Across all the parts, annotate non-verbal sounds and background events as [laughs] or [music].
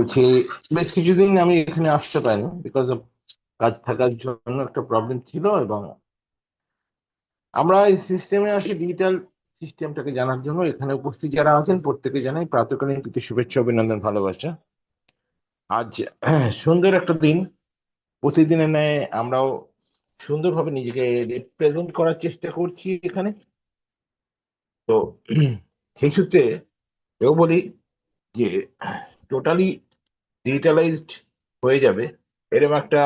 বলছি, বেশ কিছুদিন আমি এখানে আসতে পারিনি বিকজ অফ কাজ থাকার জন্য একটা প্রবলেম ছিল এবং আমরা এই সিস্টেমে আসি ডিজিটাল সিস্টেমটাকে জানার জন্য। এখানে উপস্থিত যারা আছেন, প্রত্যেকে জানাই প্রাতকালীন প্রীতি, শুভেচ্ছা, অভিনন্দন, ভালোবাসা। আজ সুন্দর একটা দিন। প্রতিদিনের ন্যায় আমরাও সুন্দরভাবে নিজেকে রিপ্রেজেন্ট করার চেষ্টা করছি এখানে। তো সেই সূত্রে এও বলি যে টোটালি ডিজিটালাইজড হয়ে যাবে। এরকম একটা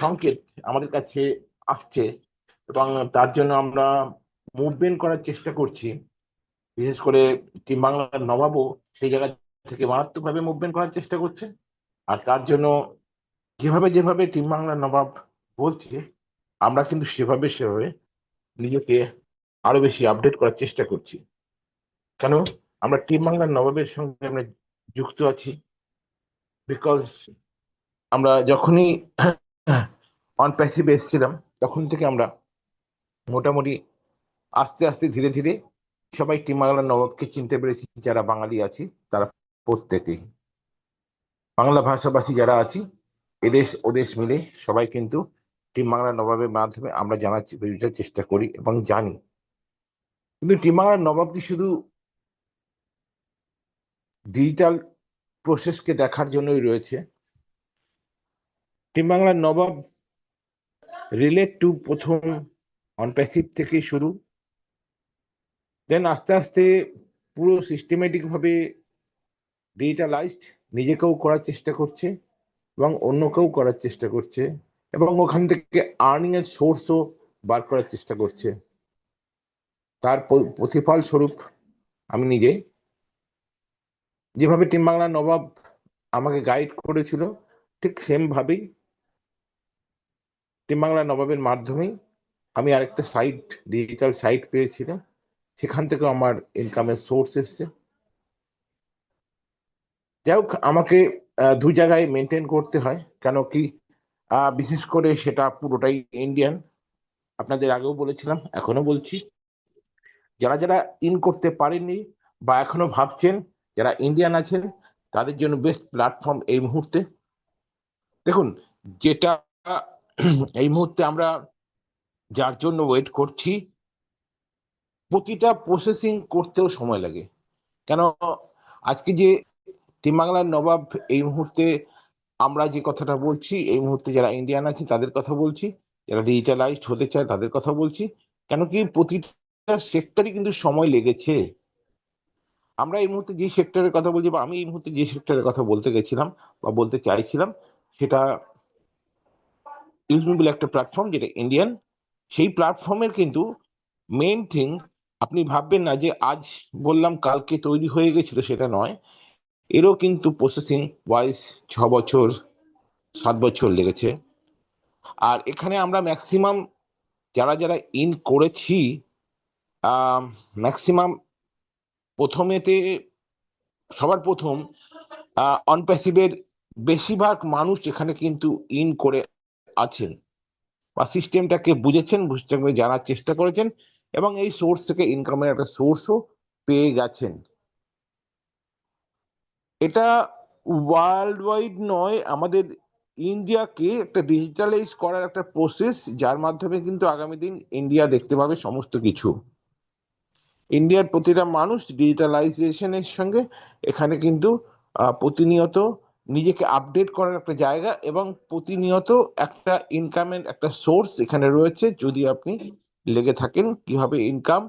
সংকেত আমাদের কাছে আসছে এবং তার জন্য আমরা মুভমেন্ট করার চেষ্টা করছি। বিশেষ করে টিম বাংলার নবাবও সেই জায়গা থেকে মারাত্মকভাবে মুভমেন্ট করার চেষ্টা করছে। আর তার জন্য যেভাবে যেভাবে টিম বাংলার নবাব বলছে, আমরা কিন্তু সেভাবে সেভাবে নিজেকে আরও বেশি আপডেট করার চেষ্টা করছি। কেন? আমরা টিম বাংলার নবাবের সঙ্গে আমরা যুক্ত আছি। বিকজ আমরা যখনই অন প্যাসিভ এসেছিলাম, তখন থেকে আমরা মোটামুটি আস্তে আস্তে ধীরে ধীরে সবাই টিম বাংলার নবাবকে চিনতে পেরেছি, যারা বাঙালি আছি, তারা প্রত্যেকেই। বাংলা ভাষাভাষী যারা আছি, এদেশ, ওদেশ মিলে সবাই কিন্তু টিম বাংলার নবাবের মাধ্যমে আমরা জানার চেষ্টা করি এবং জানি। কিন্তু টিম বাংলার নবাব কি শুধু ডিজিটাল প্রসেসকে দেখার জন্যই রয়েছে। টিম বাংলার নবাব রিলেট টু প্রথম অন প্যাসিভ থেকে শুরু। দেন আস্তে আস্তে পুরো সিস্টেমেটিক ভাবে ডিজিটালাইজড নিজেকেও করার চেষ্টা করছে এবং অন্যকেও করার চেষ্টা করছে এবং ওখান থেকে আর্নিং এর সোর্সও বার করার চেষ্টা করছে। তার প্রতিফল স্বরূপ আমি নিজে যেভাবে টিম বাংলা নবাব আমাকে গাইড করেছিল, ঠিক সেম ভাবেই টিম বাংলা নবাবের মাধ্যমেই আমি আরেকটা সাইট ডিজিটাল সাইট পেয়েছিলাম। সেখান থেকে আমার ইনকামের সোর্স এসছে। যাই হোক, আমাকে দু জায়গায় মেনটেন করতে হয়, কেন কি বিশেষ করে সেটা পুরোটাই ইন্ডিয়ান আপনাদের আগেও বলেছিলাম এখনও বলছি। যারা যারা ইন করতে পারেননি বা এখনও ভাবছেন যারা ইন্ডিয়ান আছেন, তাদের জন্য বেস্ট প্ল্যাটফর্ম এই মুহূর্তে। দেখুন, যেটা [clears throat] এই মুহূর্তে আমরা যার জন্য ওয়েট করছি, প্রতিটা প্রসেসিং করতেও সময় লাগে। কেন? আজকে যে টিম বাংলার নবাব এই মুহূর্তে আমরা যে কথাটা বলছি, এই মুহূর্তে যারা ইন্ডিয়ান আছে, তাদের কথা বলছি। যারা ডিজিটালাইজড হতে চায়, তাদের কথা বলছি। কেন কি প্রতিটা সেক্টরই কিন্তু সময় লেগেছে। আমরা এই মুহূর্তে যে সেক্টরের কথা বলছি বা আমি এই মুহূর্তে যে সেক্টরের কথা বলতে গেছিলাম বা বলতে চাইছিলাম, সেটা ইউজমি বলে একটা প্ল্যাটফর্ম যেটা ইন্ডিয়ান সেই প্ল্যাটফর্মের কিন্তু মেইন থিং আপনি ভাববেন না যে আজ বললাম কালকে তৈরি হয়ে গেছিল সেটা নয়, এরও কিন্তু প্রসেসিং ওয়াইজ ছ বছর, সাত বছর লেগেছে। আর এখানে আমরা ম্যাক্সিমাম যারা যারা ইন করেছি ম্যাক্সিমাম প্রথমেতে সবার প্রথম অনপ্যাসিভের বেশিরভাগ মানুষ এখানে কিন্তু ইন করে আছেন বা সিস্টেমটাকে বুঝেছেন সিস্টেমকে জানার চেষ্টা করেছেন এবং এই সোর্স থেকে ইনকামের একটা সোর্সও পেয়ে গেছেন। এটা ওয়ার্ল্ড ওয়াইড নয়, আমাদের ইন্ডিয়াকে একটা ডিজিটালাইজ করার একটা প্রসেস যার মাধ্যমে কিন্তু আগামী দিন ইন্ডিয়া দেখতে পাবে সমস্ত কিছু। ইন্ডিয়ার প্রতিটা মানুষ ডিজিটালাইজেশনের সঙ্গে এখানে কিন্তু প্রতিনিয়ত নিজেকে আপডেট করার একটা জায়গা এবং প্রতিনিয়ত একটা ইনকামের একটা সোর্স এখানে রয়েছে। যদি আপনি লেগে থাকেন কীভাবে ইনকাম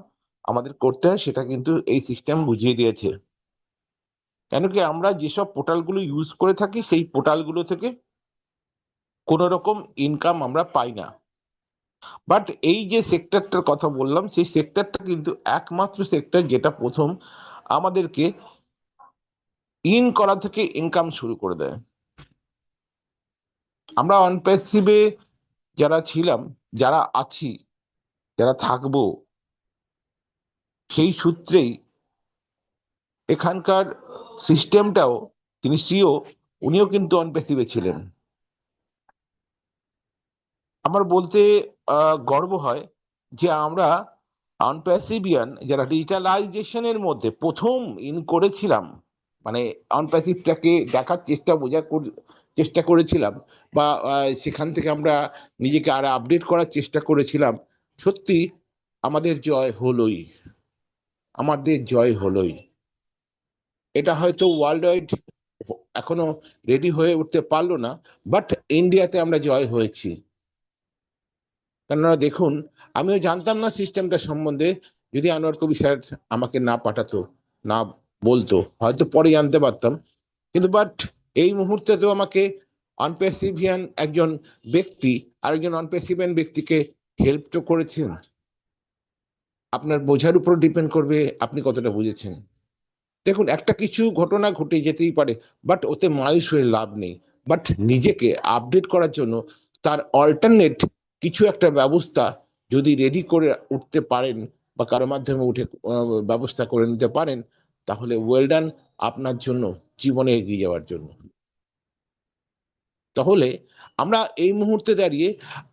আমাদের করতে হয় সেটা কিন্তু এই সিস্টেম বুঝিয়ে দিয়েছে। কেন কি আমরা যেসব পোর্টালগুলো ইউজ করে থাকি, সেই পোর্টালগুলো থেকে কোনো রকম ইনকাম আমরা পাই না। বাট এই যে সেক্টরটার কথা বললাম, সেই সেক্টরটা কিন্তু একমাত্র সেক্টর যেটা প্রথম আমাদেরকে ইন করা থেকে ইনকাম শুরু করে দেয়। আমরা অনপ্যাসিভে যারা ছিলাম, যারা আছি, যারা থাকব, সেই সূত্রেই এখানকার সিস্টেমটাও তিনি সিও উনিও কিন্তু অনপ্যাসিভে ছিলেন। আমার বলতে গর্ব হয় যে আমরা অনপ্যাসিভিয়ান যারা ডিজিটালাইজেশনের মধ্যে প্রথম ইন করেছিলাম মানে অনপ্যাসিভটাকে দেখার চেষ্টা, বোঝার চেষ্টা করেছিলাম বা সেখান থেকে আমরা নিজেকে আর আপডেট করার চেষ্টা করেছিলাম, সত্যি আমাদের জয় হলোই। আমাদের জয় হলোই। এটা হয়তো ওয়ার্ল্ড ওয়াইড এখনও রেডি হয়ে উঠতে পারল না বাট ইন্ডিয়াতে আমরা জয় হয়েছি। কেননা দেখুন, আমিও জানতাম না সিস্টেমটা সম্বন্ধে। যদি আনোয়ার কবি স্যার আমাকে না পাঠাতো, না বলতো, হয়তো পরে জানতে পারতাম। কিন্তু বাট এই মুহূর্তে তো আমাকে অনপেসিভিয়ান একজন ব্যক্তি, আরেকজন অনপেসিভিয়ান ব্যক্তিকে হেল্প তো করেছেন। আপনার বোঝার উপর ডিপেন্ড করবে, আপনি কতটা বুঝেছেন। দেখুন, একটা কিছু ঘটনা ঘটে যেতেই পারে বাট ওতে মায়ুস হয়ে লাভ নেই। বাট নিজেকে আপডেট করার জন্য তার অল্টারনেট কিছু একটা ব্যবস্থা যদি রেডি করে উঠতে পারেন বা কারও মাধ্যমে উঠে ব্যবস্থা করে নিতে পারেন, তাহলে ওয়েল ডান আপনার জন্য, জীবনে এগিয়ে যাওয়ার জন্য। তাহলে আমরা এই মুহূর্তে দাঁড়িয়ে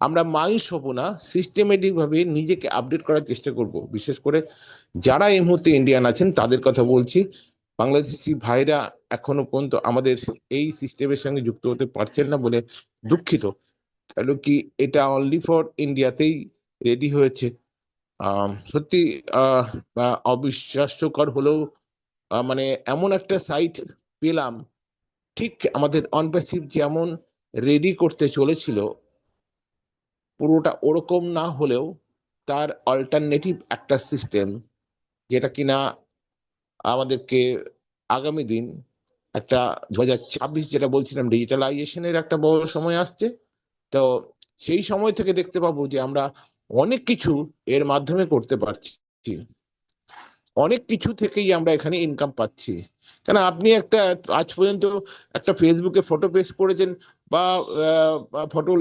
আমরা মায়ুস হব না সিস্টেমেটিক ভাবে নিজেকে আপডেট করার চেষ্টা করব। বিশেষ করে যারা এই মুহূর্তে ইন্ডিয়ান আছেন, তাদের কথা বলছি। বাংলাদেশি ভাইরা এখনও পর্যন্ত আমাদের এই সিস্টেমের সঙ্গে যুক্ত হতে পারছেন না বলে দুঃখিত। কেন কি এটা অনলি ফর ইন্ডিয়াতেই রেডি হয়েছে? সত্যি অবিশ্বাস্যকর হলেও মানে এমন একটা সাইট পেলাম, ঠিক আমাদের অনপ্যাসিভ যেমন রেডি করতে চলেছিল, পুরোটা ওরকম না হলেও তার অল্টারনেটিভ একটা সিস্টেম যেটা কিনা আমাদেরকে আগামী দিন একটা দু হাজার ছাব্বিশ যেটা বলছিলাম ডিজিটালাইজেশনের একটা বড় সময় আসছে তো সেই সময় থেকে দেখতে পাবো যে আমরা অনেক কিছু এর মাধ্যমে করতে পারছি। অনেক কিছু থেকেই আমরা এখানে ইনকাম পাচ্ছি। কেন, আপনি একটা আজ পর্যন্ত একটা ফেসবুকে ফটো পেস্ট করেছেন বা ফটো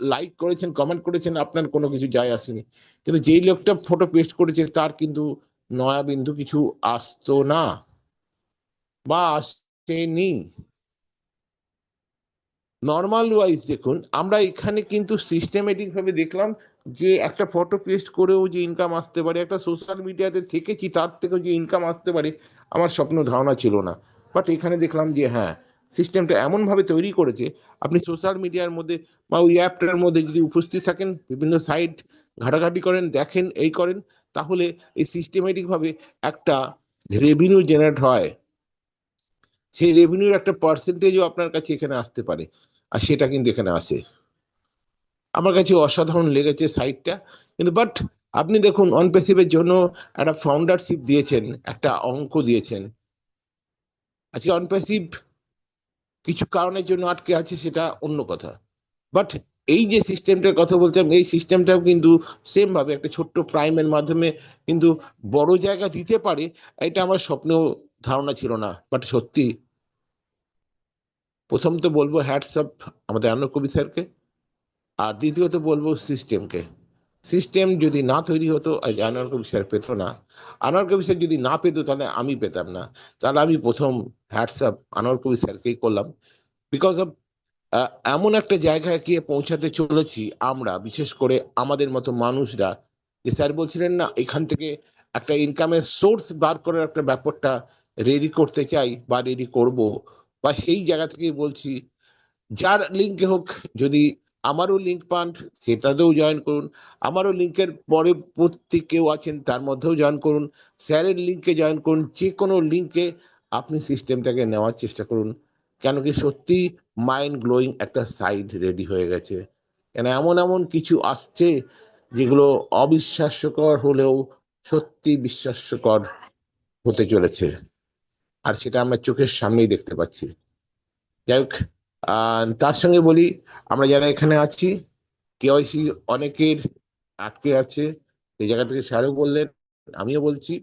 লাইক করেছেন কমেন্ট করেছেন, আপনার কোনো কিছু যায় আসেনি। কিন্তু যেই লোকটা ফটো পেস্ট করেছে, তার কিন্তু নয়া বিন্দু কিছু আসতো না বা আসেনি। নর্মাল ওয়াইজ দেখুন, আমরা এখানে কিন্তু সিস্টেমেটিক ভাবে দেখলাম যে একটা ফটো পেস্ট করেও যে ইনকাম আসতে পারে, একটা সোশ্যাল মিডিয়াতে থেকেছি তার থেকেও যে ইনকাম আসতে পারে, আমার স্বপ্ন ধারণা ছিল না। বাট এখানে দেখলাম যে হ্যাঁ সিস্টেমটা এমনভাবে তৈরি করেছে, আপনি সোশ্যাল মিডিয়ার মধ্যে বা ওই অ্যাপটার মধ্যে যদি উপস্থিত থাকেন, বিভিন্ন সাইট ঘাটাঘাটি করেন, দেখেন, এই করেন, তাহলে এই সিস্টেমেটিকভাবে একটা রেভিনিউ জেনারেট হয়। সেই রেভিনিউর একটা পার্সেন্টেজও আপনার কাছে এখানে আসতে পারে। আর সেটা কিন্তু এখানে আসে আমার কাছে অসাধারণ লেগেছে সাইটটা কিন্তু বাট আপনি দেখুন অনপেসিভের জন্য একটা ফাউন্ডারশিপ দিয়েছেন, একটা অঙ্ক দিয়েছেন। আজকে অনপেসিভ কিছু কারণের জন্য আটকে আছে, সেটা অন্য কথা। বাট এই যে সিস্টেমটার কথা বলছিলাম, এই সিস্টেমটাও কিন্তু সেম ভাবে একটা ছোট্ট প্রাইমের মাধ্যমে কিন্তু বড় জায়গা দিতে পারে, এটা আমার স্বপ্নেও ধারণা ছিল না। বাট সত্যি প্রথম তো বলব হ্যাটসঅ্যাপ আমাদের আনন্দ কবি স্যারকে, আর দ্বিতীয়ত বলব সিস্টেমকে সিস্টেম যদি না তৈরি হতো আজ আনোয়ার কবি স্যার পেতো না। আনোয়ার কবি স্যার যদি না পেতো, তাহলে আমি পেতাম না। তাহলে আমি প্রথম হ্যাটসঅ্যাপ আনোয়ার কবি স্যারকেই করলাম। বিকজ অফ এমন একটা জায়গায় গিয়ে পৌঁছাতে চলেছি আমরা, বিশেষ করে আমাদের মতো মানুষরা। যে স্যার বলছিলেন না, এখান থেকে একটা ইনকামের সোর্স বার করার একটা ব্যাপারটা রেডি করতে চাই বা রেডি করব। বা সেই জায়গা থেকে বলছি, যার লিঙ্কে হোক, যদি আমারও লিঙ্ক পান, সেটাতেও জয়েন করুন। আমারও লিঙ্কের পরে প্রত্যেক কেউ আছেন, তার মধ্যেও জয়েন করুন। স্যারের লিঙ্কে জয়েন করুন, যে কোনো লিঙ্কে আপনি সিস্টেমটাকে নেওয়ার চেষ্টা করুন। কেন কি সত্যি মাইন্ড গ্লোয়িং একটা সাইড রেডি হয়ে গেছে। কেন এমন এমন কিছু আসছে যেগুলো অবিশ্বাস্যকর হলেও সত্যি বিশ্বাস্যকর হতে চলেছে। আর সেটা আমরা চোখের সামনেই দেখতে পাচ্ছি। যাই হোক তার সঙ্গে বলি, আমরা যারা এখানে আছি কেওয়াইসি অনেকের আটকে আছে। এই জায়গা থেকে স্যারও বললেন, আমিও বলছি।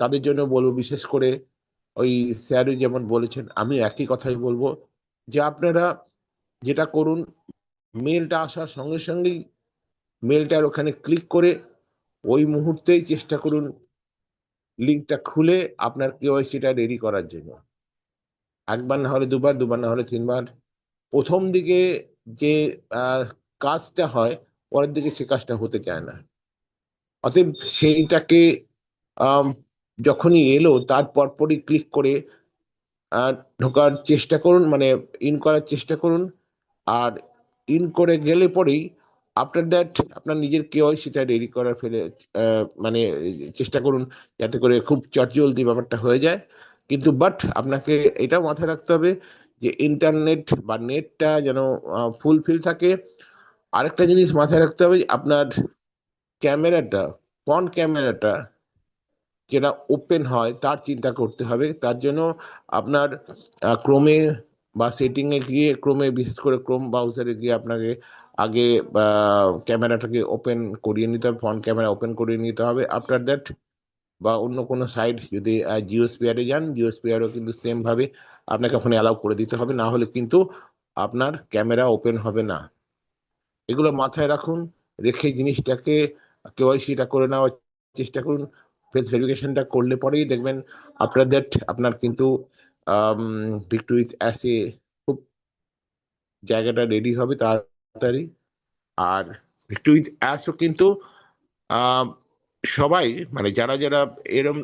তাদের জন্য বলব, বিশেষ করে ওই স্যারও যেমন বলেছেন আমি একই কথাই বলব যে আপনারা যেটা করুন, মেলটা আসার সঙ্গে সঙ্গেই মেলটার ওখানে ক্লিক করে ওই মুহূর্তেই চেষ্টা করুন লিঙ্কটা খুলে আপনার কেওয়াইসিটা রেডি করার জন্য। একবার না হলে দুবার দুবার না হলে তিনবার। প্রথম দিকে যে কাজটা হয়, পরের দিকে সে কাজটা হতে চায় না। অতএব সেইটাকে যখনই এলো, তার পরপরই ক্লিক করে ঢোকার চেষ্টা করুন মানে ইন করার চেষ্টা করুন। আর ইন করে গেলে পরেই আফটার দ্যাট আপনার নিজের কেওয়াইসিটা রেডি করার ফেলে মানে চেষ্টা করুন যাতে করে খুব চটজলদি ব্যাপারটা হয়ে যায়। কিন্তু বাট আপনাকে এটা মাথায় রাখতে হবে যে ইন্টারনেট বা নেটটা যেন ফুলফিল থাকে। আরেকটা জিনিস মাথায় রাখতে হবে আপনার ক্যামেরাটা, ফ্রন্ট ক্যামেরাটা যেটা ওপেন হয়, তার চিন্তা করতে হবে। তার জন্য আপনার ক্রোমে বা সেটিং এ গিয়ে ক্রোমে বিশেষ করে ক্রোম ব্রাউজারে গিয়ে আপনাকে আগে ক্যামেরাটাকে ওপেন করিয়ে নিতে হবে ফ্রন্ট ক্যামেরা ওপেন করিয়ে নিতে হবে। আফটার দ্যাট বা অন্য কোনো সাইট যদি জিও স্পেয়ারে যান জিও স্পেয়ারও কিন্তু সেম ভাবে আপনাকে ওখানে অ্যালাউ করে দিতে হবে। না হলে কিন্তু আপনার ক্যামেরা ওপেন হবে না। এগুলো মাথায় রাখুন, রেখে জিনিসটাকে কেওয়াইসিটা করে নেওয়ার চেষ্টা করুন। ফেস ভেরিফিকেশনটা করলে পরেই দেখবেন আফটার দ্যাট আপনার কিন্তু ভিক্টর অ্যাসে খুব জায়গাটা রেডি হবে। তাড়াতাড়ি। আর উইথ অ্যাসও কিন্তু সবাই মানে যারা যারা এরম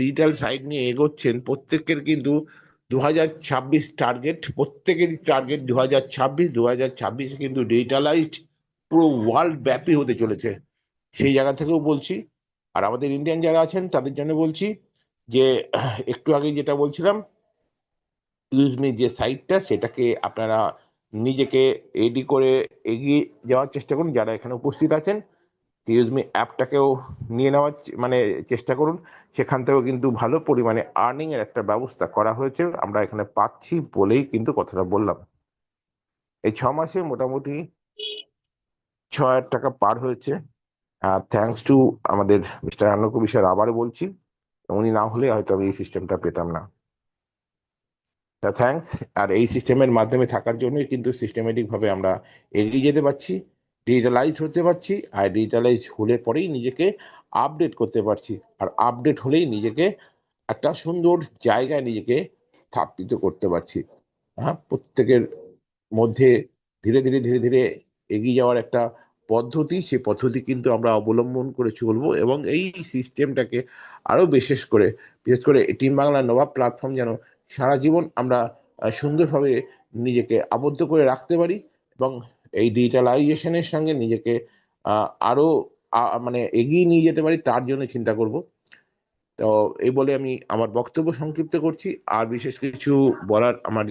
ডিজিটাল সাইট নিয়ে এগোচ্ছেন, প্রত্যেকের কিন্তু দু হাজার ছাব্বিশ টার্গেট প্রত্যেকেরই টার্গেট দু হাজার ছাব্বিশ দু হাজার ছাব্বিশে কিন্তু ডিজিটালাইজড পুরো ওয়ার্ল্ড ব্যাপী হতে চলেছে। সেই জায়গা থেকেও বলছি। আর আমাদের ইন্ডিয়ান যারা আছেন, তাদের জন্য বলছি যে, একটু আগে যেটা বলছিলাম ইউজমি যে সাইটটা সেটাকে আপনারা নিজেকে রেডি করে এগিয়ে যাওয়ার চেষ্টা করুন। যারা এখানে উপস্থিত আছেন ইউজমি অ্যাপটাকেও নিয়ে নেওয়ার মানে চেষ্টা করুন। সেখান থেকেও কিন্তু ভালো পরিমাণে আর্নিং এর একটা ব্যবস্থা করা হয়েছে। আমরা এখানে পাচ্ছি বলেই কিন্তু কথাটা বললাম। এই ছ মাসে মোটামুটি ছ হাজার টাকা পার হয়েছে। আর থ্যাঙ্কস টু আমাদের মিস্টার আন্নকবি স্যার আবারও বলছি, উনি না হলে হয়তো আমি এই সিস্টেমটা পেতাম না। তা থ্যাঙ্কস আর এই সিস্টেমের মাধ্যমে থাকার জন্যই কিন্তু সিস্টেমেটিকভাবে আমরা এগিয়ে যেতে পারছি ডিজিটালাইজ হতে পারছি, আর ডিজিটালাইজ হলে পরেই নিজেকে আপডেট করতে পারছি। আর আপডেট হলেই নিজেকে একটা সুন্দর জায়গায় নিজেকে স্থাপিত করতে পারছি। হ্যাঁ প্রত্যেকের মধ্যে ধীরে ধীরে ধীরে ধীরে এগিয়ে যাওয়ার একটা পদ্ধতি, সেই পদ্ধতি কিন্তু আমরা অবলম্বন করে চলবো এবং এই সিস্টেমটাকে আরও বিশেষ করে বিশেষ করে টিম বাংলা নবাব প্ল্যাটফর্ম যেন সারা জীবন আমরা সুন্দরভাবে নিজেকে আবদ্ধ করে রাখতে পারি এবং এই ডিজিটালাইজেশনের সঙ্গে নিজেকে আরও মানে এগিয়ে নিয়ে যেতে পারি তার জন্য চিন্তা করব। তো এই বলে আমি আমার বক্তব্য সংক্ষিপ্ত করছি। আর বিশেষ কিছু বলার আমার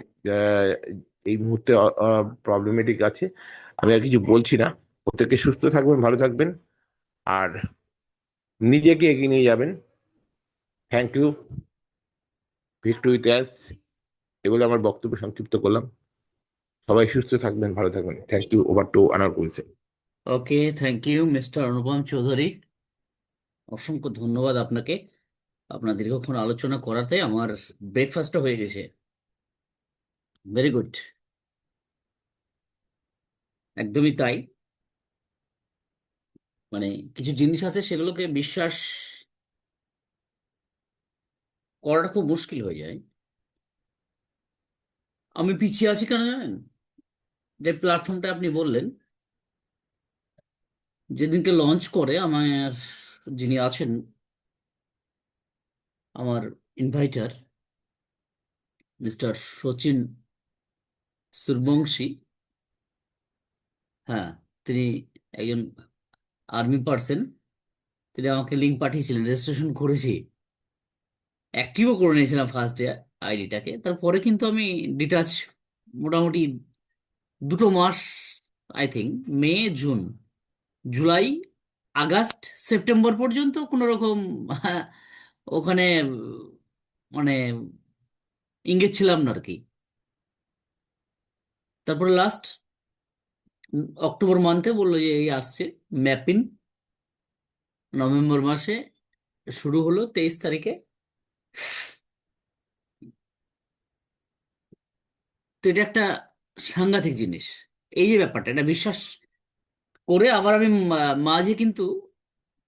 এই মুহূর্তে প্রবলেমেটিক আছে। আমি আর কিছু বলছি না। প্রত্যেকে সুস্থ থাকবেন, ভালো থাকবেন। আর নিজেকে এগিয়ে নিয়ে যাবেন। Thank you Victor with as a বলে আমার বক্তব্য সংক্ষিপ্ত করলাম। সবাই সুস্থ থাকবেন, ভালো থাকবেন। থ্যাংক ইউ ওভার টু আনার করেছে okay thank you mister Anupam Chowdhury অসংখ্য ধন্যবাদ আপনাকে। আপনার দীর্ঘক্ষণ আলোচনা করাতে আমার ব্রেকফাস্টও হয়ে গেছে। ভেরি গুড একদমই তাই। মানে কিছু জিনিস আছে সেগুলোকে বিশ্বাস করাটা খুব মুশকিল হয়ে যায়। আমি পিছিয়ে আছি কেন জানেন? যে প্ল্যাটফর্মটা আপনি বললেন, যেদিনকে লঞ্চ করে আমার যিনি আছেন, আমার ইনভাইটার মিস্টার সচিন সূর্যবংশী হ্যাঁ তিনি একজন আর্মি পার্সন তিনি আমাকে লিঙ্ক পাঠিয়েছিলেন রেজিস্ট্রেশন করেছি। অ্যাক্টিভও করে নিয়েছিলাম ফার্স্ট ডে আইডিটাকে তারপরে কিন্তু আমি ডিটাচ মোটামুটি দুটো মাস I think May June July August September পর্যন্ত কোনো রকম, [laughs] ওখানে মানে ইঙ্গেজ ছিলাম না আর কি তারপরে লাস্ট অক্টোবর মান্থে বলল যে, এই আসছে ম্যাপিন নভেম্বর মাসে শুরু হলো তেইশ তারিখে তো এটা একটা সাংঘাতিক জিনিস। এই যে ব্যাপারটা, এটা বিশ্বাস করে আবার আমি মাঝে কিন্তু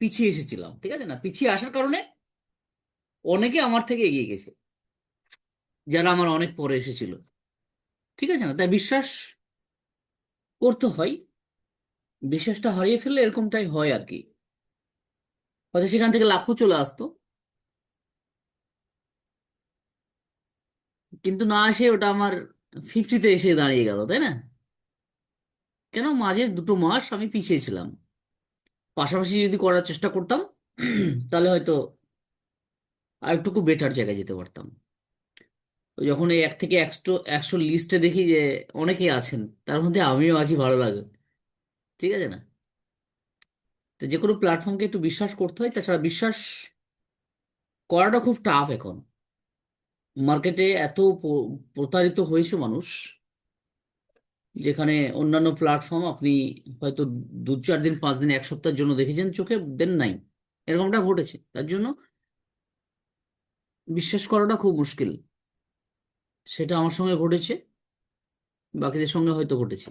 পিছিয়ে এসেছিলাম, ঠিক আছে না? পিছিয়ে আসার কারণে অনেকে আমার থেকে এগিয়ে গেছে, যারা আমার অনেক পরে এসেছিল, ঠিক আছে না? তাই বিশ্বাস করতে হয়, বিশ্বাসটা হারিয়ে ফেললে এরকমটাই হয় আর কি। হয়তো সেখান থেকে লাখও চলে আসতো কিন্তু না এসে ওটা আমার ফিফটিতে এসে দাঁড়িয়ে গেল, তাই না? কেন? মাঝে দুটো মাস আমি পিছিয়ে ছিলাম পাশাপাশি যদি করার চেষ্টা করতাম, তাহলে হয়তো আরেকটুকু বেটার জায়গায় যেতে পারতাম। তো যখন এই এক থেকে একশো একশো লিস্টে দেখি যে অনেকেই আছেন, তার মধ্যে আমিও আছি, ভালো লাগে। ঠিক আছে না? তো যে কোনো প্ল্যাটফর্মকে একটু বিশ্বাস করতে হয়। তাছাড়া বিশ্বাস করাটা খুব টাফ এখন। মার্কেটে এত প্রতারিত হয়েছে মানুষ, যেখানে অন্যান্য প্ল্যাটফর্ম আপনি হয়তো দু চার দিন, পাঁচ দিন, এক সপ্তাহের জন্য দেখেছেন, চোখে দেন নাই। এরকমটা ঘটেছে। তার জন্য বিশ্বাস করাটা খুব মুশকিল। সেটা আমার সঙ্গে ঘটেছে, বাকিদের সঙ্গে হয়তো ঘটেছে।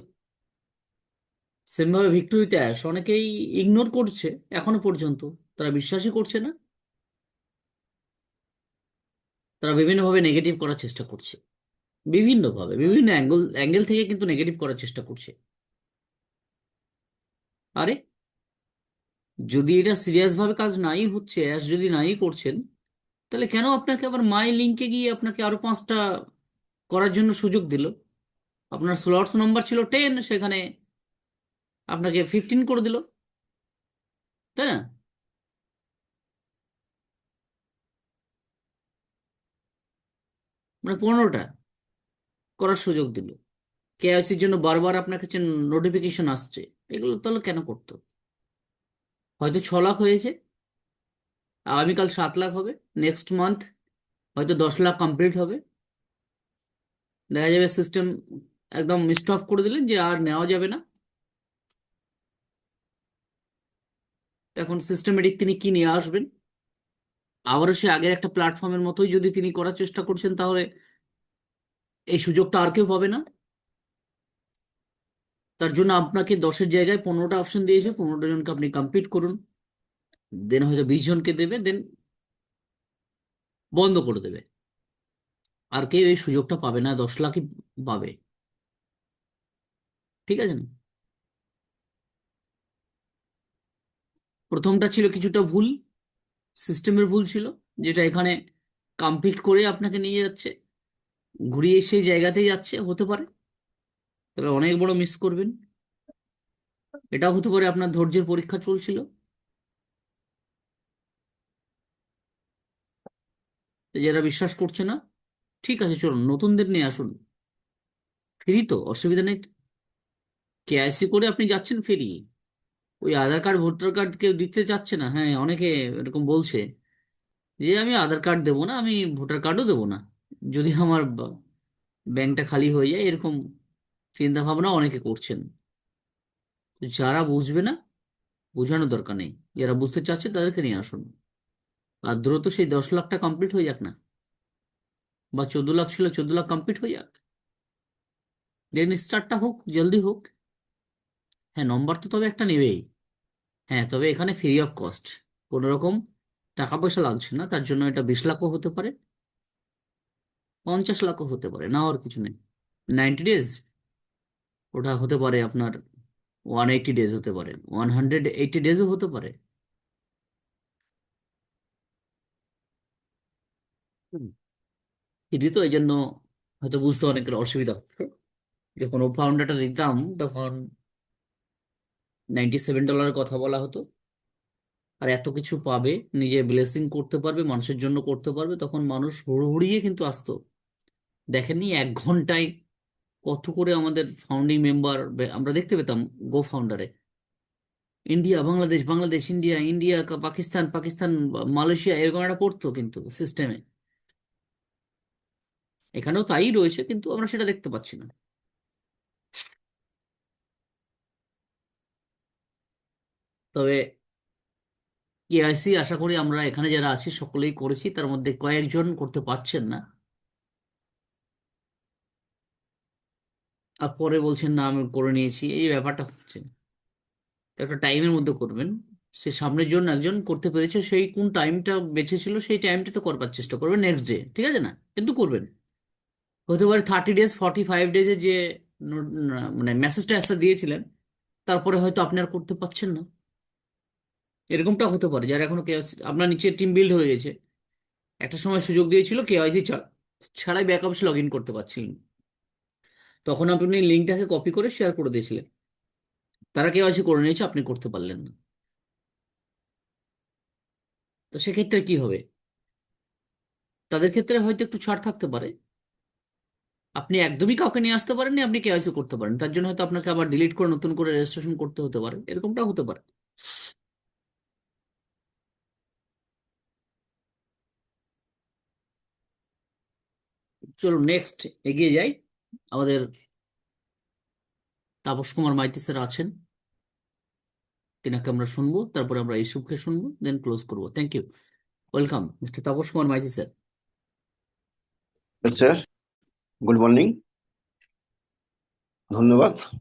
সেমভাবে ভিক্টোরিতে অ্যাশ অনেকেই ইগনোর করছে, এখনও পর্যন্ত। তারা বিশ্বাসই করছে না। তারা বিভিন্নভাবে নেগেটিভ করার চেষ্টা করছে। বিভিন্নভাবে, বিভিন্ন অ্যাঙ্গেল অ্যাঙ্গেল থেকে কিন্তু নেগেটিভ করার চেষ্টা করছে। আরে, যদি এটা সিরিয়াস ভাবে কাজ নাই হচ্ছে অ্যাশ যদি নাই করছেন, তাহলে কেন আপনাকে আবার মাই লিঙ্কে গিয়ে আপনাকে আরও পাঁচটা করার জন্য সুযোগ দিল? আপনার স্লটস নাম্বার ছিল টেন সেখানে আপনাকে ফিফটিন করে দিল। তাই না? মানে পনেরোটা করার সুযোগ দিল। কেওয়াইসির জন্য বারবার আপনার কাছে নোটিফিকেশন আসছে। এগুলো তাহলে কেন করতো হয়তো ছ লাখ হয়েছে, আগামীকাল সাত লাখ হবে নেক্সট মান্থ হয়তো দশ লাখ কমপ্লিট হবে। দেখা যাবে সিস্টেম একদম স্টপ করে দিলেন যে আর নেওয়া যাবে না। এখন সিস্টেমেটিক তিনি কি নিয়ে আসবেন? আবারও সে আগের একটা প্ল্যাটফর্মের মতোই যদি তিনি করার চেষ্টা করছেন, তাহলে এই সুযোগটা আর কেউ পাবে না। তার জন্য আপনাকে দশের জায়গায় পনেরোটা অপশন দিয়েছে, পনেরোটা জনকে আপনি কমপ্লিট করুন। দেন হয়তো বিশ জনকে দেবে দেন বন্ধ করে দেবে। আর কেউ এই সুযোগটা পাবে না, দশ লাখই পাবে। ঠিক আছে না? প্রথমটা ছিল কিছুটা ভুল। সিস্টেমের ভুল ছিল, যেটা এখানে কমপ্লিট করে আপনাকে নিয়ে যাচ্ছে। ঘুরিয়ে সেই জায়গাতেই যাচ্ছে, হতে পারে। তবে অনেক বড় মিস করবেন। এটাও হতে পারে আপনার ধৈর্যের পরীক্ষা চলছিল। যারা বিশ্বাস করছে না, ঠিক আছে, চলুন, নতুনদের নিয়ে আসুন। ফ্রি তো, অসুবিধা নেই। কেআইসি করে আপনি যাচ্ছেন ফ্রি ওই আধার কার্ড, ভোটার কার্ড কেউ দিতে চাচ্ছে না? হ্যাঁ অনেকে এরকম বলছে যে, আমি আধার কার্ড দেবো না, আমি ভোটার কার্ডও দেবো না। যদি আমার ব্যাংকটা খালি হয়ে যায়, এরকম চিন্তা ভাবনা অনেকে করছেন। যারা বুঝবে না বোঝানোর দরকার নেই। যারা বুঝতে চাচ্ছে, তাদেরকে নিয়ে আসুন। আর দ্রুত সেই দশ লাখটা কমপ্লিট হয়ে যাক না। বা চোদ্দ লাখ ছিল, চোদ্দ লাখ কমপ্লিট হয়ে যাক। দেন স্টার্টটা হোক, জলদি হোক। হ্যাঁ নম্বর তো তবে একটা নেবেই। হ্যাঁ তবে এখানে ফ্রি অফ কস্ট কোনো রকম টাকা পয়সা লাগছে না, তার জন্য এটা বিশ লাখও হতে পারে, পঞ্চাশ লাখও হতে পারে না আর কিছু নেই। নাইনটি ডেজ ওটা হতে পারে আপনার ওয়ান এইটি ডেজ হতে পারে ওয়ান হান্ড্রেড এইটি ডেজও হতে পারে। ফ্রি তো এই জন্য হয়তো বুঝতে অনেকের অসুবিধা। হতো যখন ও ফাউন্ডারটা দিতাম তখন নাইনটি সেভেন ডলারের কথা বলা হতো। আর এত কিছু পাবে নিজে ব্লেসিং করতে পারবে, মানুষের জন্য করতে পারবে, তখন মানুষ হুড়হুড়িয়ে কিন্তু আসতো। দেখেননি এক ঘন্টায় কত করে আমাদের ফাউন্ডিং মেম্বার আমরা দেখতে পেতাম গো ফাউন্ডারে India Bangladesh Bangladesh India India Pakistan Pakistan Malaysia এরকম একটা পড়তো কিন্তু সিস্টেমে এখানেও তাই রয়েছে, কিন্তু আমরা সেটা দেখতে পাচ্ছি না। তবে কেআইসি আশা করি আমরা এখানে যারা আছি সকলেই করেছি, তার মধ্যে কয়েকজন করতে পারছেন না। আর পরে বলছেন, না, আমি করে নিয়েছি। এই ব্যাপারটা হচ্ছে। তো একটা টাইমের মধ্যে করবেন। সে সামনের জন্য একজন করতে পেরেছে, সেই কোন টাইমটা বেঁচেছিল সেই টাইমটা তো করবার চেষ্টা করবেন নেক্সট ডে ঠিক আছে না? কিন্তু করবেন। হতে পারে থার্টি ডেজ ফর্টি ফাইভ ডেজে যে মানে মেসেজটা আসতে দিয়েছিলেন, তারপরে হয়তো আপনি আর করতে পারছেন না। এরকমটা হতে পারে, যারা এখনও কেওয়াইসি আপনার নিচে টিম বিল্ড হয়ে গেছে। একটা সময় সুযোগ দিয়েছিল কেওয়াইসি ছাড়াই ব্যাক অফিসে লগ ইন করতে পারছিলেন তখন আপনি লিঙ্কটাকে কপি করে শেয়ার করে দিয়েছিলেন। তারা কেওয়াইসি করে নিয়েছে আপনি করতে পারলেন না। তো সেক্ষেত্রে কি হবে? তাদের ক্ষেত্রে হয়তো একটু ছাড় থাকতে পারে। আপনি একদমই কাউকে নিয়ে আসতে পারেননি, আপনি কেওয়াইসি করতে পারেন। তার জন্য হয়তো আপনাকে আবার ডিলিট করে নতুন করে রেজিস্ট্রেশন করতে হতে পারে। এরকমটা হতে পারে। চলো নেক্সট এগিয়ে যাই। আমাদের তাপস কুমার মাইতি স্যার আছেন। তিনাকে আমরা শুনব, তারপরে আমরা ইসুফকে শুনব দেন ক্লোজ করব। Thank you welcome mister Tapas Kumar Maiti sir sir good morning ধন্যবাদ।